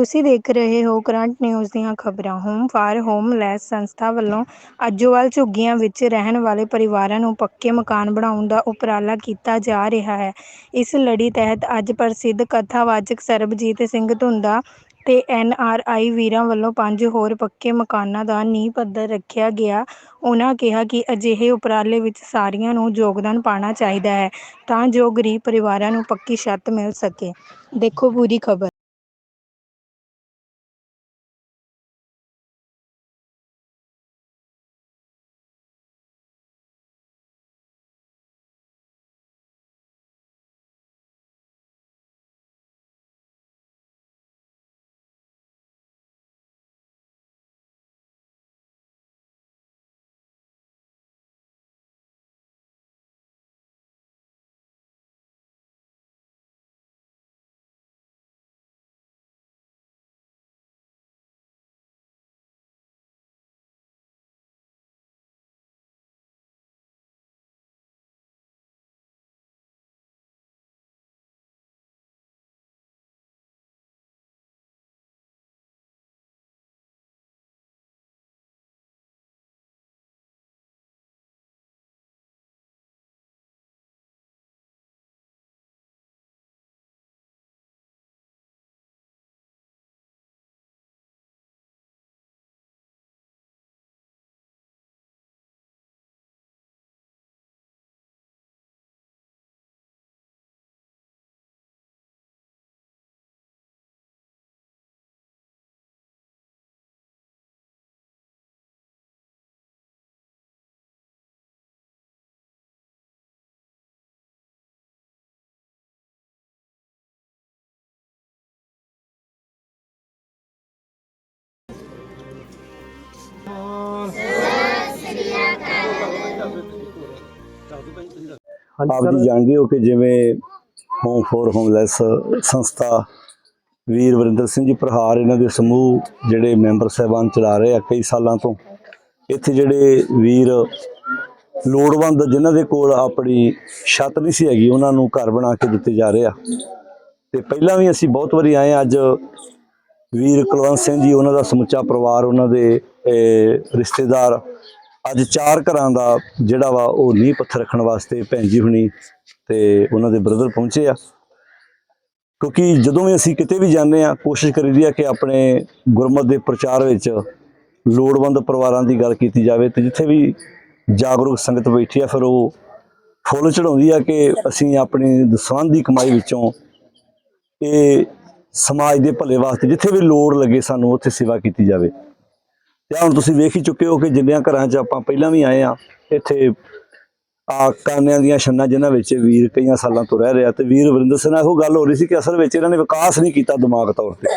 ਤੁਸੀਂ ਦੇਖ ਰਹੇ ਹੋ ਕਰੰਟ ਨਿਊਜ਼ ਦੀਆਂ ਖਬਰਾਂ। ਹੋਮ ਫਾਰ ਹੋਮਲੈਸ ਸੰਸਥਾ ਵੱਲੋਂ ਅੱਜੋਵਾਲ ਝੁੱਗੀਆਂ ਵਿੱਚ ਰਹਿਣ ਵਾਲੇ ਪਰਿਵਾਰਾਂ ਨੂੰ ਪੱਕੇ ਮਕਾਨ ਬਣਾਉਣ ਦਾ ਉਪਰਾਲਾ ਕੀਤਾ ਜਾ ਰਿਹਾ ਹੈ। ਇਸ ਲੜੀ ਤਹਿਤ ਅੱਜ ਪ੍ਰਸਿੱਧ ਕਥਾਵਾਚਕ ਸਰਬਜੀਤ ਸਿੰਘ ਧੁੰਦਾ ਤੇ ਐਨ ਆਰ ਆਈ ਵੀਰਾਂ ਵੱਲੋਂ ਪੰਜ ਹੋਰ ਪੱਕੇ ਮਕਾਨਾਂ ਦਾ ਨੀਂਹ ਪੱਥਰ ਰੱਖਿਆ ਗਿਆ। ਉਹਨਾਂ ਕਿਹਾ ਕਿ ਅਜਿਹੇ ਉਪਰਾਲੇ ਵਿੱਚ ਸਾਰਿਆਂ ਨੂੰ ਯੋਗਦਾਨ ਪਾਉਣਾ ਚਾਹੀਦਾ ਹੈ ਤਾਂ ਜੋ ਗਰੀਬ ਪਰਿਵਾਰਾਂ ਨੂੰ ਪੱਕੀ ਛੱਤ ਮਿਲ ਸਕੇ। ਦੇਖੋ ਪੂਰੀ ਖਬਰ। ਆਪ ਜੀ ਜਾਣਦੇ ਹੋ ਕਿ ਜਿਵੇਂ ਹੋਮ ਫੋਰ ਹੋਮਲੈਸ ਸੰਸਥਾ ਵੀਰ ਵਰਿੰਦਰ ਸਿੰਘ ਜੀ ਪ੍ਰਹਾਰ ਇਹਨਾਂ ਦੇ ਸਮੂਹ ਜਿਹੜੇ ਮੈਂਬਰ ਸਹਿਬਾਨ ਚਲਾ ਰਹੇ ਆ ਕਈ ਸਾਲਾਂ ਤੋਂ ਇੱਥੇ ਜਿਹੜੇ ਵੀਰ ਲੋੜਵੰਦ ਜਿਨ੍ਹਾਂ ਦੇ ਕੋਲ ਆਪਣੀ ਛੱਤ ਨਹੀਂ ਸੀ ਹੈਗੀ, ਉਹਨਾਂ ਨੂੰ ਘਰ ਬਣਾ ਕੇ ਦਿੱਤੇ ਜਾ ਰਹੇ ਆ ਤੇ ਪਹਿਲਾਂ ਵੀ ਅਸੀਂ ਬਹੁਤ ਵਾਰੀ ਆਏ ਹਾਂ। ਅੱਜ ਵੀਰ ਕੁਲਵੰਤ ਸਿੰਘ ਜੀ, ਉਹਨਾਂ ਦਾ ਸਮੁੱਚਾ ਪਰਿਵਾਰ, ਉਹਨਾਂ ਦੇ ਰਿਸ਼ਤੇਦਾਰ, ਅੱਜ ਚਾਰ ਘਰਾਂ ਦਾ ਜਿਹੜਾ ਵਾ ਉਹ ਨੀਂਹ ਪੱਥਰ ਰੱਖਣ ਵਾਸਤੇ ਭੈਣ ਜੀ ਹੁਣੀ ਤੇ ਉਹਨਾਂ ਦੇ ਬ੍ਰਦਰ ਪਹੁੰਚੇ ਆ। ਕਿਉਂਕਿ ਜਦੋਂ ਵੀ ਅਸੀਂ ਕਿਤੇ ਵੀ ਜਾਂਦੇ ਆ, ਕੋਸ਼ਿਸ਼ ਕਰੀਦੀ ਆ ਕਿ ਆਪਣੇ ਗੁਰਮਤ ਦੇ ਪ੍ਰਚਾਰ ਵਿੱਚ ਲੋੜਵੰਦ ਪਰਿਵਾਰਾਂ ਦੀ ਗੱਲ ਕੀਤੀ ਜਾਵੇ ਤੇ ਜਿੱਥੇ ਵੀ ਜਾਗਰੂਕ ਸੰਗਤ ਬੈਠੀ ਆ, ਫਿਰ ਉਹ ਫੁੱਲ ਚੜਾਉਂਦੀ ਆ ਕਿ ਅਸੀਂ ਆਪਣੀ ਦਸਵੰਧ ਦੀ ਕਮਾਈ ਵਿੱਚੋਂ ਇਹ ਸਮਾਜ ਦੇ ਭਲੇ ਵਾਸਤੇ ਜਿੱਥੇ ਵੀ ਲੋੜ ਲੱਗੇ ਸਾਨੂੰ ਉੱਥੇ ਸੇਵਾ ਕੀਤੀ ਜਾਵੇ। ਤੇ ਹੁਣ ਤੁਸੀਂ ਵੇਖ ਹੀ ਚੁੱਕੇ ਹੋ ਕਿ ਜਿੰਨਿਆਂ ਘਰਾਂ 'ਚ ਆਪਾਂ ਪਹਿਲਾਂ ਵੀ ਆਏ ਆ ਇੱਥੇ ਆ ਕਾਨਿਆਂ ਦੀਆਂ ਛੰਨਾਂ ਜਿਨ੍ਹਾਂ ਵਿੱਚ ਵੀਰ ਕਈਆਂ ਸਾਲਾਂ ਤੋਂ ਰਹਿ ਰਿਹਾ ਤੇ ਵੀਰ ਵਰਿੰਦਰ ਸਿੰਘ ਨਾਲ ਇਹੋ ਗੱਲ ਹੋ ਰਹੀ ਸੀ ਕਿ ਅਸਲ ਵਿੱਚ ਇਹਨਾਂ ਨੇ ਵਿਕਾਸ ਨਹੀਂ ਕੀਤਾ ਦਿਮਾਗ ਤੌਰ ਤੇ।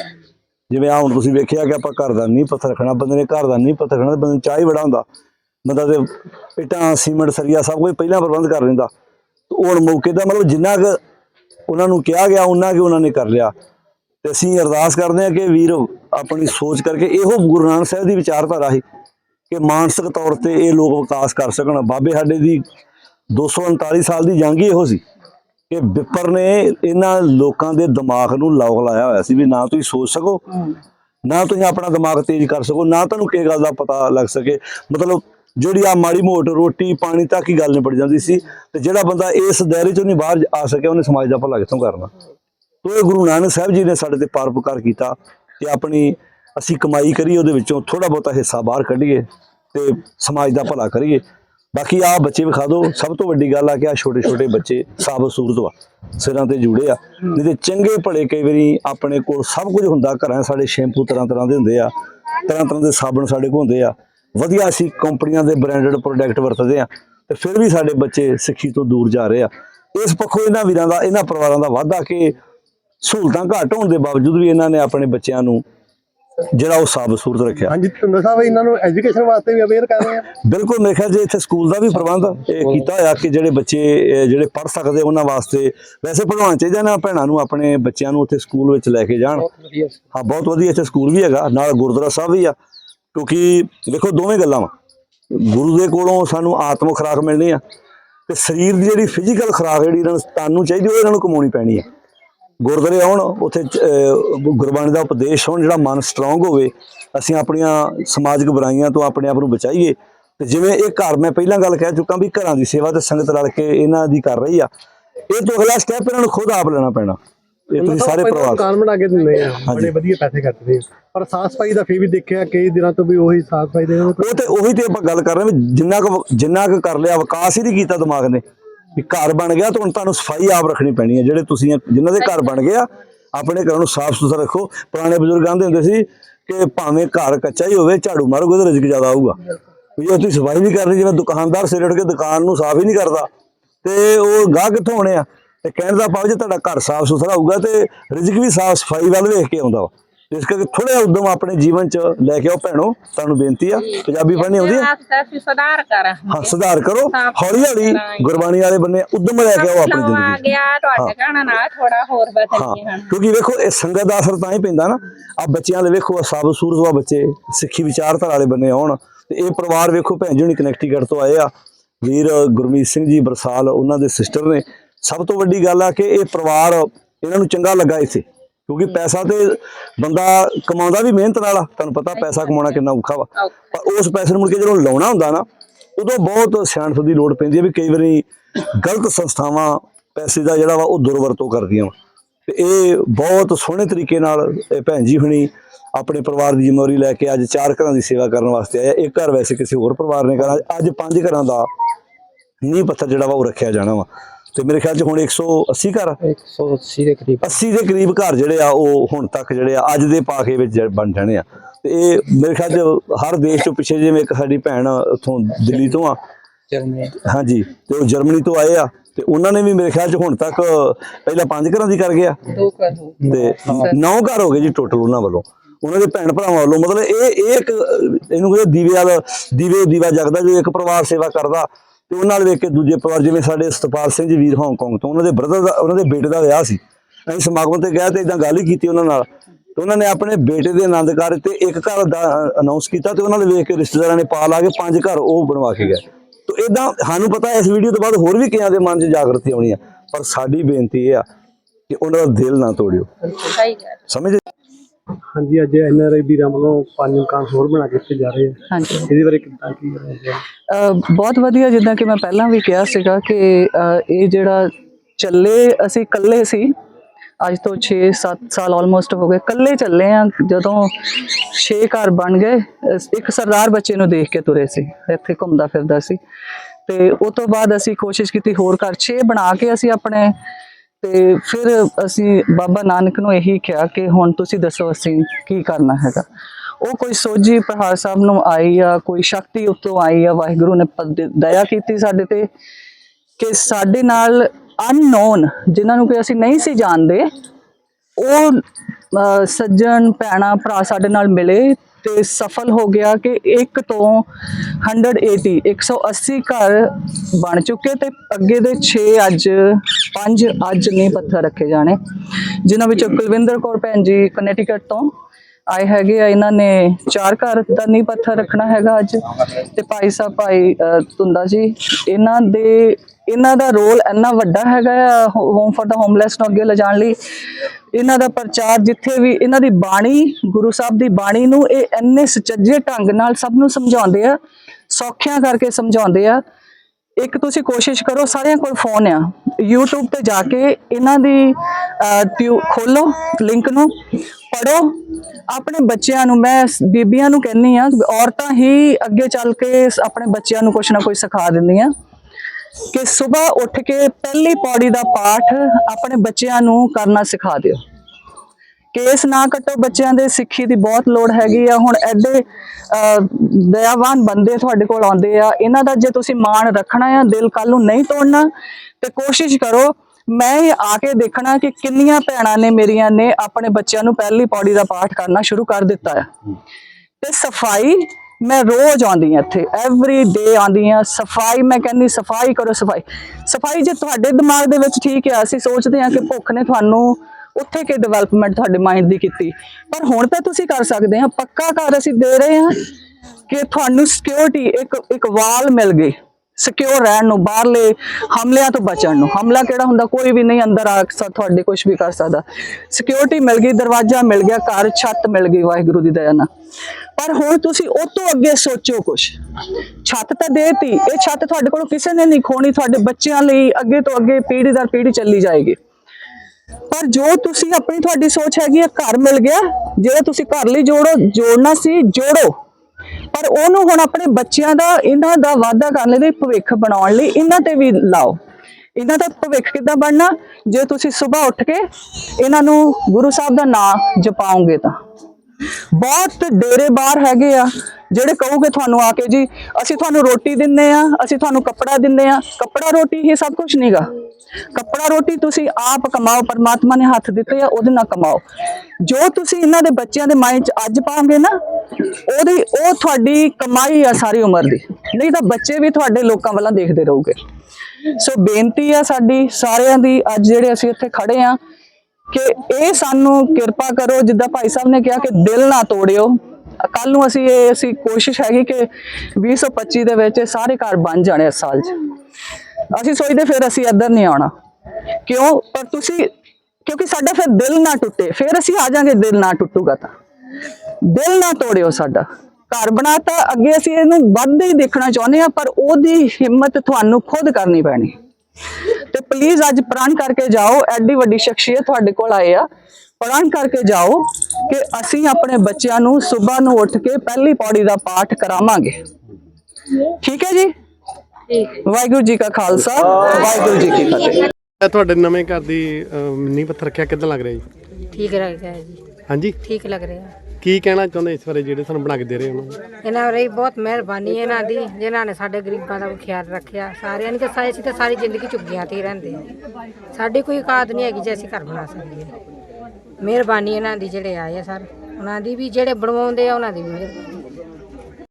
ਜਿਵੇਂ ਆ ਹੁਣ ਤੁਸੀਂ ਵੇਖਿਆ ਕਿ ਆਪਾਂ ਘਰ ਦਾ ਨਹੀਂ ਪੱਥਰ ਰੱਖਣਾ, ਬੰਦੇ ਨੇ ਘਰ ਦਾ ਨਹੀਂ ਪੱਥਰ ਰੱਖਣਾ ਬੰਦੇ ਨੂੰ ਚਾਹ ਹੀ ਬੜਾ ਹੁੰਦਾ। ਬੰਦਾ ਤੇ ਇੱਟਾਂ, ਸੀਮੈਂਟ, ਸਰੀਆ ਸਭ ਕੁਝ ਪਹਿਲਾਂ ਪ੍ਰਬੰਧ ਕਰ ਲੈਂਦਾ ਤੇ ਹੁਣ ਮੌਕੇ ਦਾ ਮਤਲਬ ਜਿੰਨਾ ਕੁ ਉਹਨਾਂ ਨੂੰ ਕਿਹਾ ਗਿਆ ਉਹਨਾਂ ਕਿ ਉਹਨਾਂ ਨੇ ਕਰ ਲਿਆ। ਤੇ ਅਸੀਂ ਅਰਦਾਸ ਕਰਦੇ ਹਾਂ ਕਿ ਵੀਰ, ਆਪਣੀ ਸੋਚ ਕਰਕੇ ਇਹੋ ਗੁਰੂ ਨਾਨਕ ਸਾਹਿਬ ਦੀ ਵਿਚਾਰਧਾਰਾ ਸੀ ਕਿ ਮਾਨਸਿਕ ਤੌਰ ਤੇ ਇਹ ਲੋਕ ਵਿਕਾਸ ਕਰ ਸਕਣ। ਬਾਬੇ ਸਾਡੇ ਦੀ 239 ਸਾਲ ਦੀ ਜੰਗ ਹੀ ਇਹੋ ਸੀ ਕਿ ਵਿਪਰ ਨੇ ਇਹਨਾਂ ਲੋਕਾਂ ਦੇ ਦਿਮਾਗ ਨੂੰ ਲੋਕ ਲਾਇਆ ਹੋਇਆ ਸੀ ਵੀ ਨਾ ਤੁਸੀਂ ਸੋਚ ਸਕੋ, ਨਾ ਤੁਸੀਂ ਆਪਣਾ ਦਿਮਾਗ ਤੇਜ਼ ਕਰ ਸਕੋ, ਨਾ ਤੁਹਾਨੂੰ ਕਿਸੇ ਗੱਲ ਦਾ ਪਤਾ ਲੱਗ ਸਕੇ। ਮਤਲਬ ਜਿਹੜੀ ਆ ਮਾੜੀ ਮੋਟ ਰੋਟੀ ਪਾਣੀ ਤੱਕ ਹੀ ਗੱਲ ਨਿਬੜ ਜਾਂਦੀ ਸੀ ਤੇ ਜਿਹੜਾ ਬੰਦਾ ਇਸ ਦਾਇਰੇ ਚੋਂ ਨਹੀਂ ਬਾਹਰ ਆ ਸਕਿਆ, ਉਹਨੇ ਸਮਾਜ ਦਾ ਭਲਾ ਕਿੱਥੋਂ ਕਰਨਾ? ਤੋ ਇਹ ਗੁਰੂ ਨਾਨਕ ਸਾਹਿਬ ਜੀ ਨੇ ਸਾਡੇ ਤੇ ਪਾਰ ਪਰਉਪਕਾਰ ਕੀਤਾ ਕਿ ਆਪਣੀ ਅਸੀਂ ਕਮਾਈ ਕਰੀਏ, ਉਹਦੇ ਵਿੱਚੋਂ ਥੋੜਾ ਬਹੁਤਾ ਹਿੱਸਾ ਬਾਹਰ ਕੱਢੀਏ ਤੇ ਸਮਾਜ ਦਾ ਭਲਾ ਕਰੀਏ। ਬਾਕੀ ਆ ਬੱਚੇ ਵਿਖਾ ਦਿਓ, ਸਭ ਤੋਂ ਵੱਡੀ ਗੱਲ ਆ ਕਿ ਆ ਛੋਟੇ ਛੋਟੇ ਬੱਚੇ ਸਾਬਤ ਸੂਰਤ ਵਾ, ਸਿਰਾਂ ਤੇ ਜੁੜੇ ਆ। ਨਹੀਂ ਤੇ ਚੰਗੇ ਭਲੇ ਕਈ ਵਾਰੀ ਆਪਣੇ ਕੋਲ ਸਭ ਕੁਝ ਹੁੰਦਾ, ਘਰਾਂ ਸਾਡੇ ਸ਼ੈਂਪੂ ਤਰ੍ਹਾਂ ਤਰ੍ਹਾਂ ਦੇ ਹੁੰਦੇ ਆ, ਤਰ੍ਹਾਂ ਤਰ੍ਹਾਂ ਦੇ ਸਾਬਣ ਸਾਡੇ ਕੋਲ ਹੁੰਦੇ ਆ। ਵਧੀਆ ਅਸੀਂ ਕੰਪਨੀਆਂ ਦੇ ਬ੍ਰਾਂਡਡ ਪ੍ਰੋਡਕਟ ਵਰਤਦੇ ਆ ਤੇ ਫਿਰ ਵੀ ਸਾਡੇ ਬੱਚੇ ਸਿੱਖੀ ਤੋਂ ਦੂਰ ਜਾ ਰਹੇ ਆ। ਇਸ ਪੱਖੋਂ ਇਹਨਾਂ ਵੀਰਾਂ ਦਾ, ਇਹਨਾਂ ਪਰਿਵਾਰਾਂ ਦਾ ਵਾਅਦਾ ਕਿ ਸਹੂਲਤਾਂ ਘੱਟ ਹੋਣ ਦੇ ਬਾਵਜੂਦ ਵੀ ਇਹਨਾਂ ਨੇ ਆਪਣੇ ਬੱਚਿਆਂ ਨੂੰ ਜਿਹੜਾ ਉਹ ਸਾਬਤ ਸੂਰਤ ਰੱਖਿਆ। ਹਾਂਜੀ ਤੁੰਦਾ ਸਾਹਿਬ ਇਹਨਾਂ ਨੂੰ ਐਜੂਕੇਸ਼ਨ ਵਾਸਤੇ ਵੀ ਅਵੇਅਰ ਕਰ ਰਹੇ ਆ? ਬਿਲਕੁਲ ਮੇਰੇ ਖਿਆਲ ਜੇ ਇੱਥੇ ਸਕੂਲ ਦਾ ਵੀ ਪ੍ਰਬੰਧ ਇਹ ਕੀਤਾ ਹੋਇਆ ਕਿ ਜਿਹੜੇ ਬੱਚੇ ਅਹ, ਜਿਹੜੇ ਪੜ੍ਹ ਸਕਦੇ ਉਹਨਾਂ ਵਾਸਤੇ ਵੈਸੇ ਪੜ੍ਹਾਉਣਾ ਚਾਹੀਦਾ ਨਾ ਭੈਣਾਂ ਨੂੰ ਆਪਣੇ ਬੱਚਿਆਂ ਨੂੰ ਉੱਥੇ ਸਕੂਲ ਵਿੱਚ ਲੈ ਕੇ ਜਾਣ। ਹਾਂ ਬਹੁਤ ਵਧੀਆ ਇੱਥੇ ਸਕੂਲ ਵੀ ਹੈਗਾ ਨਾਲ ਗੁਰਦੁਆਰਾ ਸਾਹਿਬ ਵੀ ਆ। ਕਿਉਂਕਿ ਦੇਖੋ ਦੋਵੇਂ ਗੱਲਾਂ ਵਾ। ਗੁਰੂ ਦੇ ਕੋਲੋਂ ਸਾਨੂੰ ਆਤਮਿਕ ਖੁਰਾਕ ਮਿਲਣੀ ਆ ਤੇ ਸਰੀਰ ਦੀ ਜਿਹੜੀ ਫਿਜ਼ੀਕਲ ਖੁਰਾਕ ਜਿਹੜੀ ਇਹਨਾਂ ਨੂੰ ਤਨ ਨੂੰ ਚਾਹੀਦੀ ਉਹ ਇਹਨਾਂ ਨੂੰ ਕਮਾਉਣੀ ਪੈਣੀ ਹੈ ਗੁਰਦੁਆਰੇ ਆਉਣ ਉੱਥੇ ਗੁਰਬਾਣੀ ਦਾ ਉਪਦੇਸ਼ ਹੋਣ ਜਿਹੜਾ ਮਨ ਸਟਰੋਂਗ ਹੋਵੇ ਅਸੀਂ ਆਪਣੀਆਂ ਸਮਾਜਿਕ ਬੁਰਾਈਆਂ ਤੋਂ ਆਪਣੇ ਆਪ ਨੂੰ ਬਚਾਈਏ। ਤੇ ਜਿਵੇਂ ਇਹ ਘਰ ਮੈਂ ਪਹਿਲਾਂ ਗੱਲ ਕਹਿ ਚੁੱਕਾ ਵੀ ਘਰਾਂ ਦੀ ਸੇਵਾ ਤੇ ਸੰਗਤ ਰਲ ਕੇ ਇਹਨਾਂ ਦੀ ਕਰ ਰਹੀ ਆ ਇਹ ਤੋਂ ਅਗਲਾ ਸਟੈਪ ਇਹਨਾਂ ਨੂੰ ਖੁਦ ਆਪ ਲੈਣਾ ਪੈਣਾ। ਇਹ ਤੁਸੀਂ ਸਾਰੇ ਪਰਿਵਾਰ ਮਕਾਨ ਬਣਾ ਕੇ ਦਿੰਦੇ ਆ ਬੜੇ ਵਧੀਆ ਪੈਸੇ ਕੱਟਦੇ ਆ। ਪਰ ਸਾਫ਼ ਸਫ਼ਾਈ ਦਾ ਫੇਰ ਵੀ ਦੇਖਿਆ ਕਈ ਦਿਨਾਂ ਤੋਂ ਵੀ ਉਹੀ ਸਾਫ਼ ਸਫ਼ਾਈ ਦੇ ਉਹ ਤੇ ਉਹੀ ਤੇ ਆਪਾਂ ਗੱਲ ਕਰ ਰਹੇ ਜਿੰਨਾ ਕੁ ਜਿੰਨਾ ਕੁ ਕਰ ਲਿਆ ਵਿਕਾਸ ਹੀ ਨਹੀਂ ਕੀਤਾ ਦਿਮਾਗ ਨੇ। ਵੀ ਘਰ ਬਣ ਗਿਆ ਤਾਂ ਹੁਣ ਤੁਹਾਨੂੰ ਸਫ਼ਾਈ ਆਪ ਰੱਖਣੀ ਪੈਣੀ ਹੈ। ਜਿਹੜੇ ਤੁਸੀਂ ਜਿਨ੍ਹਾਂ ਦੇ ਘਰ ਬਣ ਗਿਆ, ਆਪਣੇ ਘਰਾਂ ਨੂੰ ਸਾਫ਼ ਸੁਥਰਾ ਰੱਖੋ। ਪੁਰਾਣੇ ਬਜ਼ੁਰਗ ਆਂਦੇ ਹੁੰਦੇ ਸੀ ਕਿ ਭਾਵੇਂ ਘਰ ਕੱਚਾ ਹੀ ਹੋਵੇ, ਝਾੜੂ ਮਾਰੋਗੇ ਤਾਂ ਰਿਜ਼ਕ ਜ਼ਿਆਦਾ ਆਊਗਾ। ਵੀ ਜੇ ਤੁਸੀਂ ਸਫ਼ਾਈ ਨਹੀਂ ਕਰਨੀ ਜਿਵੇਂ ਦੁਕਾਨਦਾਰ ਸਿਰ ਉੱਠ ਕੇ ਦੁਕਾਨ ਨੂੰ ਸਾਫ਼ ਹੀ ਨਹੀਂ ਕਰਦਾ, ਤੇ ਉਹ ਗਾਹ ਕਿੱਥੋਂ ਹੋਣੇ ਆ? ਤੇ ਕਹਿਣ ਦਾ ਭਾਵ ਜੇ ਤੁਹਾਡਾ ਘਰ ਸਾਫ਼ ਸੁਥਰਾ ਹੋਊਗਾ ਤੇ ਰਿਜ਼ਕ ਵੀ ਸਾਫ਼ ਸਫ਼ਾਈ ਵੱਲ ਵੇਖ ਕੇ ਆਉਂਦਾ ਵਾ। ਇਸ ਕਰਕੇ ਥੋੜਾ ਉਦਮ ਆਪਣੇ ਜੀਵਨ 'ਚ ਲੈ ਕੇ ਆਓ ਭੈਣੋ ਤੁਹਾਨੂੰ ਬੇਨਤੀ ਆ ਪੰਜਾਬੀ ਪੜ੍ਹਨੀ ਆਉਂਦੀ ਆ? ਅਸੀਂ ਸੁਧਾਰ ਕਰ ਹਾਂ ਸੁਧਾਰ ਕਰੋ। ਹੌਲੀ ਹੌਲੀ ਗੁਰਬਾਣੀ ਵਾਲੇ ਬੰਨੇ ਉਦਮ ਲੈ ਕੇ ਆਓ ਆਪਣੀ ਆ ਜ਼ਿੰਦਗੀ 'ਚ। ਗਿਆ ਤੁਹਾਡੇ ਕਹਿਣਾ ਨਾਲ ਥੋੜਾ ਹੋਰ ਬਦਲੀਏ ਹਾਂ ਕਿਉਂਕਿ ਵੇਖੋ ਇਹ ਸੰਗਤ ਦਾ ਅਸਰ ਤਾਂ ਹੀ ਪੈਂਦਾ ਨਾ। ਆ ਬੱਚਿਆਂ ਦੇ ਵੇਖੋ ਸਾਬ ਸੂਰਜਵਾ ਬੱਚੇ ਸਿੱਖੀ ਵਿਚਾਰਧਾਰਾ ਵਾਲੇ ਬੰਨੇ ਆਉਣ। ਤੇ ਇਹ ਪਰਿਵਾਰ ਵੇਖੋ ਭੈਣ ਜੀ ਹੁਣੀ ਕਨੈਕਟੀਕਟ ਤੋਂ ਆਏ ਆ। ਵੀਰ ਗੁਰਮੀਤ ਸਿੰਘ ਜੀ ਬਰਸਾਲ ਉਹਨਾਂ ਦੇ ਸਿਸਟਰ ਨੇ। ਸਭ ਤੋਂ ਵੱਡੀ ਗੱਲ ਆ ਕਿ ਇਹ ਪਰਿਵਾਰ ਇਹਨਾਂ ਨੂੰ ਚੰਗਾ ਲੱਗਾ ਇੱਥੇ। ਕਿਉਂਕਿ ਪੈਸਾ ਤੇ ਬੰਦਾ ਕਮਾਉਂਦਾ ਵੀ ਮਿਹਨਤ ਨਾਲ ਆ ਤੁਹਾਨੂੰ ਪਤਾ ਪੈਸਾ ਕਮਾਉਣਾ ਕਿੰਨਾ ਔਖਾ ਵਾ। ਪਰ ਉਸ ਪੈਸੇ ਨੂੰ ਮੁੜ ਕੇ ਜਦੋਂ ਲਾਉਣਾ ਹੁੰਦਾ ਨਾ ਉਦੋਂ ਬਹੁਤ ਸਿਆਣਪ ਦੀ ਲੋੜ ਪੈਂਦੀ ਹੈ ਵੀ ਕਈ ਵਾਰੀ ਗਲਤ ਸੰਸਥਾਵਾਂ ਪੈਸੇ ਦਾ ਜਿਹੜਾ ਵਾ ਉਹ ਦੁਰਵਰਤੋਂ ਕਰਦੀਆਂ ਵਾ। ਤੇ ਇਹ ਬਹੁਤ ਸੋਹਣੇ ਤਰੀਕੇ ਨਾਲ ਇਹ ਭੈਣ ਜੀ ਹੁਣੀ ਆਪਣੇ ਪਰਿਵਾਰ ਦੀ ਜ਼ਿੰਮੇਵਾਰੀ ਲੈ ਕੇ ਅੱਜ ਚਾਰ ਘਰਾਂ ਦੀ ਸੇਵਾ ਕਰਨ ਵਾਸਤੇ ਆਏ ਆ। ਇੱਕ ਘਰ ਵੈਸੇ ਕਿਸੇ ਹੋਰ ਪਰਿਵਾਰ ਨੇ ਕਰਨਾ ਅੱਜ ਪੰਜ ਘਰਾਂ ਦਾ ਨੀਂਹ ਪੱਥਰ ਜਿਹੜਾ ਵਾ ਉਹ ਰੱਖਿਆ ਜਾਣਾ ਵਾ। ਤੇ ਮੇਰੇ ਖਿਆਲ 'ਚ ਹੁਣ 180 ਘਰ 180 ਦੇ ਕਰੀਬ। 80 ਦੇ ਕਰੀਬ ਘਰ ਜਿਹੜੇ ਆ ਉਹ ਹੁਣ ਤੱਕ ਜਿਹੜੇ ਆ ਅੱਜ ਦੇ ਪਾਖੇ ਵਿੱਚ ਬਣ ਜਾਣੇ ਆ। ਤੇ ਇਹ ਮੇਰੇ ਖਿਆਲ 'ਚ ਹਰ ਦੇਸ਼ ਤੋਂ ਪਿੱਛੇ ਜਿਵੇਂ ਇੱਕ ਸਾਡੀ ਭੈਣ ਉੱਥੋਂ ਦਿੱਲੀ ਤੋਂ ਆ। ਹਾਂਜੀ ਤੇ ਉਹ ਜਰਮਨੀ ਤੋਂ ਆਏ ਆ ਤੇ ਉਹਨਾਂ ਨੇ ਵੀ ਮੇਰੇ ਖਿਆਲ 'ਚ ਹੁਣ ਤੱਕ ਪਹਿਲਾਂ ਪੰਜ ਘਰਾਂ ਦੀ ਕਰ ਗਿਆ ਦੋ ਹੋ ਤੇ ਨੌ ਘਰ ਹੋ ਗਏ ਜੀ ਟੋਟਲ ਉਹਨਾਂ ਵੱਲੋਂ। ਉਹਨਾਂ ਦੇ ਭੈਣ ਭਰਾਵਾਂ ਵੱਲੋਂ ਮਤਲਬ ਇਹ ਇਹ ਇੱਕ ਇਹਨੂੰ ਕਹਿੰਦੇ ਦੀਵੇ ਵਾਲ ਦੀਵੇ ਦੀਵਾ ਜਗਦਾ ਜੋ ਇੱਕ ਪਰਿਵਾਰ ਸੇਵਾ ਕਰਦਾ। ਤੇ ਉਹਨਾਂ ਨਾਲ ਵੇਖ ਕੇ ਦੂਜੇ ਪਰਿਵਾਰ ਜਿਵੇਂ ਸਾਡੇ ਸਤਪਾਲ ਸਿੰਘ ਜੀ ਵੀਰ ਹਾਂਗਕਾਂਗ ਤੋਂ ਉਹਨਾਂ ਦੇ ਬ੍ਰਦਰ ਦਾ ਉਹਨਾਂ ਦੇ ਬੇਟੇ ਦਾ ਵਿਆਹ ਸੀ। ਅਸੀਂ ਸਮਾਗਮ ਤੇ ਗਏ ਤੇ ਇਦਾਂ ਗੱਲ ਹੀ ਕੀਤੀ ਉਹਨਾਂ ਨਾਲ। ਤੇ ਉਹਨਾਂ ਨੇ ਆਪਣੇ ਬੇਟੇ ਦੇ ਆਨੰਦ ਕਾਰਜ ਤੇ ਇੱਕ ਘਰ ਦਾ ਅਨਾਉਂਸ ਕੀਤਾ ਤੇ ਉਹਨਾਂ ਨੇ ਵੇਖ ਕੇ ਰਿਸ਼ਤੇਦਾਰਾਂ ਨੇ ਪਾ ਲਾ ਕੇ ਪੰਜ ਘਰ ਉਹ ਬਣਵਾ ਕੇ ਗਏ। ਤੇ ਇਦਾਂ ਸਾਨੂੰ ਪਤਾ ਇਸ ਵੀਡੀਓ ਤੋਂ ਬਾਅਦ ਹੋਰ ਵੀ ਕਿਆਂ ਦੇ ਮਨ 'ਚ ਜਾਗਰਤੀ ਆਉਣੀ ਆ। ਪਰ ਸਾਡੀ ਬੇਨਤੀ ਇਹ ਆ ਕਿ ਉਹਨਾਂ ਦਾ ਦਿਲ ਨਾ ਤੋੜਿਓ। ਸਮਝੇ? ਹਾਂਜੀ ਅੱਜ ਐਨਆਰਆਈ ਵੀਰਾਂ ਵੱਲੋਂ ਪੰਜ ਮਕਾਨ ਹੋਰ ਬਣਾ ਕੇ ਦਿੱਤੇ ਜਾ ਰਹੇ ਆ। ਹਾਂਜੀ। ਇਹਦੇ ਬਾਰੇ ਕਿੱਦਾਂ ਕੀ ਹੈ? ਬਹੁਤ ਵਧੀਆ ਜਿੱਦਾਂ ਕਿ ਮੈਂ ਪਹਿਲਾਂ ਵੀ ਕਿਹਾ ਸੀਗਾ ਕਿ ਇਹ ਜਿਹੜਾ ਚੱਲੇ ਅਸੀਂ ਇਕੱਲੇ ਸੀ। ਅੱਜ ਤੋਂ 6-7 ਸਾਲ ਆਲਮੋਸਟ ਹੋ ਗਏ। ਇਕੱਲੇ ਚੱਲੇ ਆ ਜਦੋਂ 6 ਘਰ ਬਣ ਗਏ ਇੱਕ ਸਰਦਾਰ ਬੱਚੇ ਨੂੰ ਦੇਖ ਕੇ ਤੁਰੇ ਸੀ ਇੱਥੇ ਘੁੰਮਦਾ ਫਿਰਦਾ ਸੀ। ਤੇ ਉਸ ਤੋਂ ਬਾਅਦ ਅਸੀਂ ਕੋਸ਼ਿਸ਼ ਕੀਤੀ ਹੋਰ ਘਰ 6 ਬਣਾ ਕੇ ਅਸੀਂ ਆਪਣੇ ਤੇ ਫਿਰ ਅਸੀਂ ਬਾਬਾ ਨਾਨਕ ਨੂੰ ਇਹੀ ਕਿਹਾ ਕਿ ਹੁਣ ਤੁਸੀਂ ਦੱਸੋ ਅਸੀਂ ਕੀ ਕਰਨਾ ਹੈਗਾ। ਉਹ ਕੋਈ ਸੋਝੀ ਪ੍ਰਹਾਰ ਸਾਹਿਬ ਨੂੰ ਆਈ ਆ ਕੋਈ ਸ਼ਕਤੀ ਉੱਤੋਂ ਆਈ ਆ ਵਾਹਿਗੁਰੂ ਨੇ ਪ- ਦਇਆ ਕੀਤੀ ਸਾਡੇ ਤੇ ਕਿ ਸਾਡੇ ਨਾਲ ਅਨਨੋਨ ਜਿਨ੍ਹਾਂ ਨੂੰ ਕਿ ਅਸੀਂ ਨਹੀਂ ਸੀ ਜਾਣਦੇ, ਉਹ ਸੱਜਣ, ਭੈਣਾ, ਭਰਾ ਸਾਡੇ ਨਾਲ ਮਿਲੇ ਤੇ ਸਫਲ ਹੋ ਗਿਆ ਕਿ ਇੱਕ ਤੋਂ 180 180 ਘਰ ਬਣ ਚੁੱਕੇ ਤੇ ਅੱਗੇ ਦੇ 6 ਅੱਜ 5 ਅੱਜ ਨਹੀਂ ਪੱਥਰ ਰੱਖੇ ਜਾਣੇ। ਜਿਨ੍ਹਾਂ ਵਿੱਚੋਂ ਕੁਲਵਿੰਦਰ ਕੌਰ ਭੈਣ ਜੀ ਕਨੈਟੀਕਟ ਤੋਂ ਆਏ ਹੈਗੇ ਆ। ਇਹਨਾਂ ਨੇ ਚਾਰ ਘਰ ਦਾ ਨੀਂਹ ਪੱਥਰ ਰੱਖਣਾ ਹੈਗਾ ਅੱਜ। ਤੇ ਭਾਈ ਸਾਹਿਬ ਭਾਈ ਅਹ, ਤੁੰਦਾ ਜੀ ਇਹਨਾਂ ਦੇ ਇਹਨਾਂ ਦਾ ਰੋਲ ਇੰਨਾ ਵੱਡਾ ਹੈਗਾ ਆ ਹੋਮ ਫॉर ਦਾ ਹੋਮਲੈਸ ਨੂੰ ਅੱਗੇ ਲਿਜਾਣ ਲਈ। ਇਹਨਾਂ ਦਾ ਪ੍ਰਚਾਰ ਜਿੱਥੇ ਵੀ ਇਹਨਾਂ ਦੀ ਬਾਣੀ, ਗੁਰੂ ਸਾਹਿਬ ਦੀ ਬਾਣੀ ਨੂੰ ਇਹ ਇੰਨੇ ਸੁਚੱਜੇ ਢੰਗ ਨਾਲ ਸਭ ਨੂੰ ਸਮਝਾਉਂਦੇ ਆ, ਸੌਖਿਆਂ ਕਰਕੇ ਸਮਝਾਉਂਦੇ ਆ। ਇੱਕ ਤੁਸੀਂ ਕੋਸ਼ਿਸ਼ ਕਰੋ, ਸਾਰਿਆਂ ਕੋਲ ਫੋਨ ਆ। YouTube ਤੇ ਜਾ ਕੇ ਇਹਨਾਂ ਦੀ ਟਿਊ ਖੋਲੋ ਲਿੰਕ ਨੂੰ ਪੜੋ ਆਪਣੇ ਬੱਚਿਆਂ ਨੂੰ, ਮੈਂ ਬੀਬੀਆਂ ਨੂੰ ਕਹਿੰਨੀ ਆ, ਔਰਤਾਂ ਹੀ ਅੱਗੇ ਚੱਲ ਕੇ ਆਪਣੇ ਬੱਚਿਆਂ ਨੂੰ ਕੁਛ ਨਾ ਕੁਛ ਸਿਖਾ ਦਿੰਦੀਆਂ। ਕਿ ਸਵੇਰ ਉੱਠ ਕੇ ਪਹਿਲੀ ਪੌੜੀ ਦਾ ਪਾਠ ਆਪਣੇ ਬੱਚਿਆਂ ਨੂੰ ਕਰਨਾ ਸਿਖਾ ਦਿਓ। ਕੇਸ ਨਾ ਕੱਟੋ ਬੱਚਿਆਂ ਦੇ, ਸਿੱਖੀ ਦੀ ਬਹੁਤ ਲੋੜ ਹੈਗੀ ਆ। ਹੁਣ ਐਡੇ ਦਇਆਵਾਨ ਬੰਦੇ ਤੁਹਾਡੇ ਕੋਲ ਆਉਂਦੇ ਆ। ਇਹਨਾਂ ਦਾ ਜੇ ਤੁਸੀਂ ਮਾਣ ਰੱਖਣਾ ਆ, ਦਿਲ ਕੱਲ ਨੂੰ ਨਹੀਂ ਤੋੜਨਾ, ਤੇ ਕੋਸ਼ਿਸ਼ ਕਰੋ, ਮੈਂ ਆ ਕੇ ਦੇਖਣਾ ਕਿ ਕਿੰਨੀਆਂ ਭੈਣਾਂ ਨੇ ਮੇਰੀਆਂ ਨੇ ਆਪਣੇ ਬੱਚਿਆਂ ਨੂੰ ਪਹਿਲੀ ਪੌੜੀ ਦਾ ਪਾਠ ਕਰਨਾ ਸ਼ੁਰੂ ਕਰ ਦਿੱਤਾ ਹੈ ਤੇ ਸਫ਼ਾਈ ਮੈਂ ਰੋਜ਼ ਆਉਂਦੀ ਹਾਂ ਇੱਥੇ ਐਵਰੀ ਡੇ ਆਉਂਦੀ ਹਾਂ, ਸਫ਼ਾਈ, ਮੈਂ ਕਹਿੰਦੀ ਸਫ਼ਾਈ ਕਰੋ ਸਫ਼ਾਈ। ਸਫ਼ਾਈ ਜੇ ਤੁਹਾਡੇ ਦਿਮਾਗ ਦੇ ਵਿੱਚ ਠੀਕ ਆ ਅਸੀਂ ਸੋਚਦੇ ਹਾਂ ਕਿ ਭੁੱਖ ਨੇ ਤੁਹਾਨੂੰ ਉੱਥੇ ਕਿ ਡਿਵੈਲਪਮੈਂਟ ਤੁਹਾਡੇ ਮਾਈਂਡ ਦੀ ਕੀਤੀ। ਪਰ ਹੁਣ ਤਾਂ ਤੁਸੀਂ ਕਰ ਸਕਦੇ ਹਾਂ, ਪੱਕਾ ਘਰ ਅਸੀਂ ਦੇ ਰਹੇ ਹਾਂ ਕਿ ਤੁਹਾਨੂੰ ਸਿਕਿਉਰਿਟੀ ਇੱਕ ਇੱਕ ਵਾਲ ਮਿਲ ਗਈ ਸਿਕਿਉਰ ਰਹਿਣ ਨੂੰ, ਬਾਹਰਲੇ ਹਮਲਿਆਂ ਤੋਂ ਬਚਣ ਨੂੰ। ਹਮਲਾ ਕਿਹੜਾ ਹੁੰਦਾ? ਕੋਈ ਵੀ ਨਹੀਂ, ਅੰਦਰ ਆ ਸਕਦਾ ਤੁਹਾਡੇ ਕੁਝ ਵੀ ਕਰ ਸਕਦਾ। ਸਿਕਿਉਰਿਟੀ ਮਿਲ ਗਈ, ਦਰਵਾਜ਼ਾ ਮਿਲ ਗਿਆ, ਘਰ, ਛੱਤ ਮਿਲ ਗਈ, ਵਾਹਿਗੁਰੂ ਦੀ ਦਇਆ ਨਾਲ। ਪਰ ਹੁਣ ਤੁਸੀਂ ਉਹ ਤੋਂ ਅੱਗੇ ਸੋਚੋ ਕੁਝ ਛੱਤ ਤਾਂ ਦੇਤੀ, ਇਹ ਛੱਤ ਤੁਹਾਡੇ ਕੋਲ ਕਿਸੇ ਨੇ ਨਹੀਂ ਖੋਣੀ, ਤੁਹਾਡੇ ਬੱਚਿਆਂ ਲਈ ਅੱਗੇ ਤੋਂ ਅੱਗੇ ਪੀੜ੍ਹੀ ਦਰ ਪੀੜ੍ਹੀ ਚੱਲੀ ਜਾਏਗੀ। ਪਰ ਜੋ ਤੁਸੀਂ ਆਪਣੀ ਤੁਹਾਡੀ ਸੋਚ ਹੈਗੀ ਹੈ ਘਰ ਮਿਲ ਗਿਆ, ਜਿਹੜਾ ਤੁਸੀਂ ਘਰ ਲਈ ਜੋੜੋ, ਜੋੜਨਾ ਸੀ, ਜੋੜੋ। ਪਰ ਉਹਨੂੰ ਹੁਣ ਆਪਣੇ ਬੱਚਿਆਂ ਦਾ, ਇਹਨਾਂ ਦਾ ਵਾਅਦਾ ਕਰਨ ਲਈ ਭਵਿੱਖ ਬਣਾਉਣ ਲਈ, ਇਹਨਾਂ ਤੇ ਵੀ ਲਾਓ। ਇਹਨਾਂ ਦਾ ਭਵਿੱਖ ਕਿੱਦਾਂ ਬਣਨਾ? ਜੇ ਤੁਸੀਂ ਸਵੇਰ ਉੱਠ ਕੇ ਇਹਨਾਂ ਨੂੰ ਗੁਰੂ ਸਾਹਿਬ ਦਾ ਨਾਮ ਜਪਾਓਗੇ ਤਾਂ। ਬਹੁਤ ਡੇਰੇ ਬਾਹਰ ਹੈਗੇ ਆ। ਜਿਹੜੇ ਕਹੋਗੇ ਤੁਹਾਨੂੰ ਆ ਕੇ ਜੀ, ਅਸੀਂ ਤੁਹਾਨੂੰ ਰੋਟੀ ਦਿੰਨੇ ਆ ਅਸੀਂ ਤੁਹਾਨੂੰ ਕੱਪੜਾ ਦਿੰਨੇ ਆ ਕੱਪੜਾ ਰੋਟੀ ਹੀ ਸਭ ਕੁਝ ਨਹੀਂਗਾ ਕੱਪੜਾ ਰੋਟੀ ਤੁਸੀਂ ਆਪ ਕਮਾਓ, ਪਰਮਾਤਮਾ ਨੇ ਹੱਥ ਦਿੱਤੇ ਆ, ਉਹਦੇ ਨਾਲ ਕਮਾਓ। ਜੋ ਤੁਸੀਂ ਇਹਨਾਂ ਦੇ ਬੱਚਿਆਂ ਦੇ ਮਾਈਂਡ 'ਚ ਅੱਜ ਪਾਓਗੇ ਨਾ, ਉਹਦੀ, ਉਹ ਤੁਹਾਡੀ ਕਮਾਈ ਆ ਸਾਰੀ ਉਮਰ ਦੀ। ਨਹੀਂ ਤਾਂ ਬੱਚੇ ਵੀ ਤੁਹਾਡੇ ਲੋਕਾਂ ਵੱਲਾਂ ਦੇਖਦੇ ਰਹੋਗੇ। ਸੋ ਬੇਨਤੀ ਆ ਸਾਡੀ ਸਾਰਿਆਂ ਦੀ, ਅੱਜ ਜਿਹੜੇ ਅਸੀਂ ਇੱਥੇ ਖੜੇ ਆ ਕਿ ਇਹ ਸਾਨੂੰ ਕਿਰਪਾ ਕਰੋ, ਜਿੱਦਾਂ ਭਾਈ ਸਾਹਿਬ ਨੇ ਕਿਹਾ ਕਿ ਦਿਲ ਨਾ ਤੋੜਿਓ। ਕੱਲ ਨੂੰ ਅਸੀਂ ਇਹ, ਅਸੀਂ ਕੋਸ਼ਿਸ਼ ਹੈਗੀ ਕਿ 2025 ਦੇ ਵਿੱਚ ਇਹ ਸਾਰੇ ਘਰ ਬਣ ਜਾਣੇ ਇਸ ਸਾਲ 'ਚ। ਅਸੀਂ ਸੋਚਦੇ ਫਿਰ ਅਸੀਂ ਇੱਧਰ ਨਹੀਂ ਆਉਣਾ। ਕਿਉਂ? ਪਰ ਤੁਸੀਂ, ਕਿਉਂਕਿ ਸਾਡਾ ਫਿਰ ਦਿਲ ਨਾ ਟੁੱਟੇ, ਫਿਰ ਅਸੀਂ ਆ ਜਾਾਂਗੇ, ਦਿਲ ਨਾ ਟੁੱਟੂਗਾ ਤਾਂ। ਦਿਲ ਨਾ ਤੋੜਿਓ ਸਾਡਾ। ਘਰ ਬਣਾਤਾ ਅੱਗੇ ਅਸੀਂ ਇਹਨੂੰ ਵੱਧਦੇ ਹੀ ਦੇਖਣਾ ਚਾਹੁੰਦੇ ਆ ਪਰ ਉਹਦੀ ਹਿੰਮਤ ਤੁਹਾਨੂੰ ਖੁਦ ਕਰਨੀ ਪੈਣੀ। ਤੇ ਪਲੀਜ਼ ਅੱਜ ਪ੍ਰਣ ਕਰਕੇ ਜਾਓ, ਐਡੀ ਵੱਡੀ ਸ਼ਖਸੀਅਤ ਤੁਹਾਡੇ ਕੋਲ ਆਏ ਆ। ਪ੍ਰਣ ਕਰਕੇ ਜਾਓ ਕਿ ਅਸੀਂ ਆਪਣੇ ਬੱਚਿਆਂ ਨੂੰ ਸਵੇਰ ਨੂੰ ਉੱਠ ਕੇ ਪਹਿਲੀ ਪੌੜੀ ਦਾ ਪਾਠ ਕਰਾਵਾਂਗੇ। ਠੀਕ ਹੈ ਜੀ? ਵਾਹਿਗੁਰੂ ਜੀ ਕਾ ਖਾਲਸਾ ਵਾਹਿਗੁਰੂ ਜੀ ਕੀ ਫਤਿਹ। ਤੁਹਾਡੇ ਨਵੇਂ ਘਰ ਦੀ ਨੀਂਹ ਪੱਥਰ ਰੱਖਿਆ ਕਿੱਦਾਂ ਲੱਗ ਰਿਹਾ ਜੀ? ਠੀਕ ਲੱਗ ਰਿਹਾ ਹੈ ਜੀ। ਹਾਂਜੀ? ਠੀਕ ਲੱਗ ਰਿਹਾ। ਕੀ ਕਹਿਣਾ ਚਾਹੁੰਦੇ ਇਸ ਬਾਰੇ ਜਿਹੜੇ ਸਾਨੂੰ ਬਣਾ ਕੇ ਦੇ ਰਹੇ ਉਹਨਾਂ ਨੂੰ ਇਹਨਾਂ ਰਹੀ ਬਹੁਤ ਮਿਹਰਬਾਨੀ ਇਹਨਾਂ ਦੀ ਜਿਨ੍ਹਾਂ ਨੇ ਸਾਡੇ ਗਰੀਬਾਂ ਦਾ ਖਿਆਲ ਰੱਖਿਆ। ਸਾਰਿਆਂ ਨੇ ਤਾਂ ਸਾਰੇ ਅਸੀਂ ਤਾਂ ਸਾਰੀ ਜ਼ਿੰਦਗੀ ਝੁੱਗੀਆਂ ਤੇ ਹੀ ਰਹਿੰਦੇ ਸਾਡੀ ਕੋਈ ਔਕਾਤ ਨਹੀਂ ਹੈਗੀ ਜੇ ਅਸੀਂ ਘਰ ਬਣਾ ਸਕੀਏ। ਮਿਹਰਬਾਨੀ ਇਹਨਾਂ ਦੀ ਜਿਹੜੇ ਆਏ ਆ ਸਰ। ਉਹਨਾਂ ਦੀ ਵੀ ਜਿਹੜੇ ਬਣਵਾਉਂਦੇ ਆ, ਉਹਨਾਂ ਦੀ ਵੀ ਮਿਹਰਬਾਨੀ